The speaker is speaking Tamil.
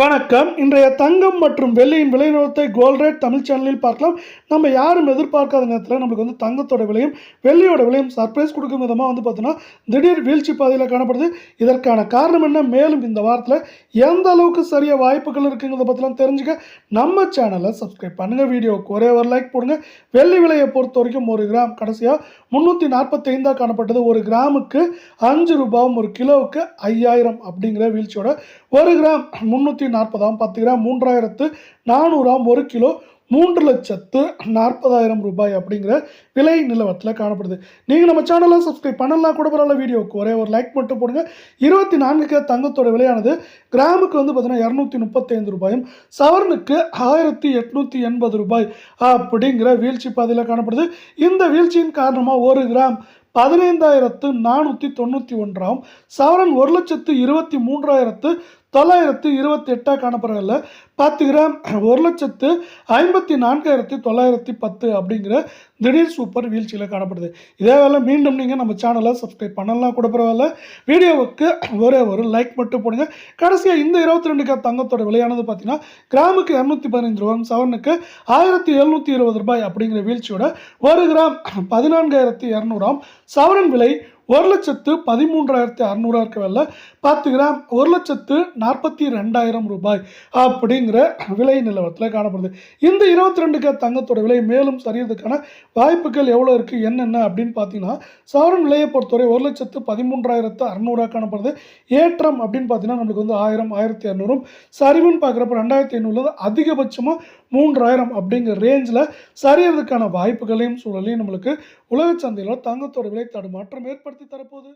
வணக்கம். இன்றைய தங்கம் மற்றும் வெள்ளியின் விலை நிலவரத்தை கோல்ட் ரேட் தமிழ் சேனலில் பார்க்கலாம். நம்ம யாரும் எதிர்பார்க்காத நேரத்தில் நம்மளுக்கு வந்து தங்கத்தோட விலையும் வெள்ளியோட விலையும் சர்ப்ரைஸ் கொடுக்கும் விதமாக வந்து பார்த்தோன்னா திடீர் வீழ்ச்சி பாதையில் காணப்படுது. இதற்கான காரணம் என்ன? மேலும் இந்த வாரத்தில் எந்த அளவுக்கு சரியாக வாய்ப்புகள் இருக்குங்கிறத பற்றிலாம் தெரிஞ்சுக்க நம்ம சேனலை சப்ஸ்கிரைப் பண்ணுங்கள் வீடியோவுக்கு ஒரே ஒரு லைக் போடுங்க. வெள்ளி விலையை பொறுத்த வரைக்கும் ஒரு கிராம் கடைசியாக முந்நூற்றி நாற்பத்தைந்தாக காணப்பட்டது. ஒரு கிராமுக்கு அஞ்சு ரூபாவும் ஒரு கிலோவுக்கு ஐயாயிரம் அப்படிங்கிற வீழ்ச்சியோட ஒரு கிராம் முந்நூற்றி நாற்பதாம் பத்து கிராம் மூன்றாயிரத்து நானூறாம் ஒரு கிலோ மூன்று லட்சத்து நாற்பதாயிரம் ரூபாய் அப்படிங்கிற விலை நிலவரத்தில் காணப்படுது. நீங்கள் நம்ம சேனலை சப்ஸ்கிரைப் பண்ணலாம் கூட பரவாயில்ல வீடியோவுக்கு ஒரே ஒரு லைக் மட்டும் போடுங்க. இருபத்தி நான்குக்கு தங்கத்தோட விலையானது கிராமுக்கு வந்து பார்த்தீங்கன்னா இரநூத்தி முப்பத்தைந்து ரூபாயும் சவரனுக்கு ஆயிரத்தி எட்நூற்றி எண்பது ரூபாய் அப்படிங்கிற வீழ்ச்சி பாதையில் காணப்படுது. இந்த வீழ்ச்சியின் காரணமாக ஒரு கிராம் பதினைந்தாயிரத்து நானூற்றி தொண்ணூற்றி ஒன்றாம் சவரன் ஒரு லட்சத்து இருபத்தி மூன்றாயிரத்து தொள்ளாயிரத்து இருபத்தி எட்டாக காணப்படுறதில்ல பத்து கிராம் ஒரு லட்சத்து ஐம்பத்தி நான்காயிரத்தி தொள்ளாயிரத்தி பத்து அப்படிங்கிற திடீர் சூப்பர் வீழ்ச்சியில் காணப்படுது. இதே வேலை மீண்டும் நீங்கள் நம்ம சேனலை சப்ஸ்கிரைப் பண்ணலாம் கூட பரவாயில்ல. வீடியோவுக்கு ஒரே ஒரு லைக் மட்டும் போடுங்க. கடைசியாக இந்த இருபத்தி ரெண்டு தங்கத்தோட விலையானது பார்த்தீங்கன்னா கிராமுக்கு இரநூத்தி பதினஞ்சு ரூபாய் சவரனுக்கு ஆயிரத்தி எழுநூற்றி இருபது ரூபாய் அப்படிங்கிற வீழ்ச்சியோட ஒரு கிராம் பதினான்காயிரத்தி இரநூறாம் சவரன் விலை ஒரு லட்சத்து பதிமூன்றாயிரத்தி அறநூறா இருக்கவில்ல பத்து கிராம் ஒரு லட்சத்து நாற்பத்தி ரெண்டாயிரம் ரூபாய் அப்படிங்கிற விலை நிலவரத்தில் காணப்படுது. இந்த இருபத்தி ரெண்டுக்கு தங்கத்தோட விலை மேலும் சரியறதுக்கான வாய்ப்புகள் எவ்வளோ இருக்குது என்னென்ன அப்படின்னு பார்த்தீங்கன்னா சவரன் விலையை பொறுத்தவரை ஒரு லட்சத்து பதிமூன்றாயிரத்து அறநூறா காணப்படுது. ஏற்றம் அப்படின்னு பார்த்தீங்கன்னா நம்மளுக்கு வந்து ஆயிரம் ஆயிரத்தி இரநூறும் சரிவுன்னு பார்க்குறப்ப ரெண்டாயிரத்தி ஐநூறுல அதிகபட்சமாக மூன்றாயிரம் அப்படிங்கிற ரேஞ்சில் சரியறதுக்கான வாய்ப்புகளையும் சூழலையும் நம்மளுக்கு உலக சந்தையில் தங்கத்தோட விலை தடுமாற்றம் ஏற்படுத்தி தரப்போகுது?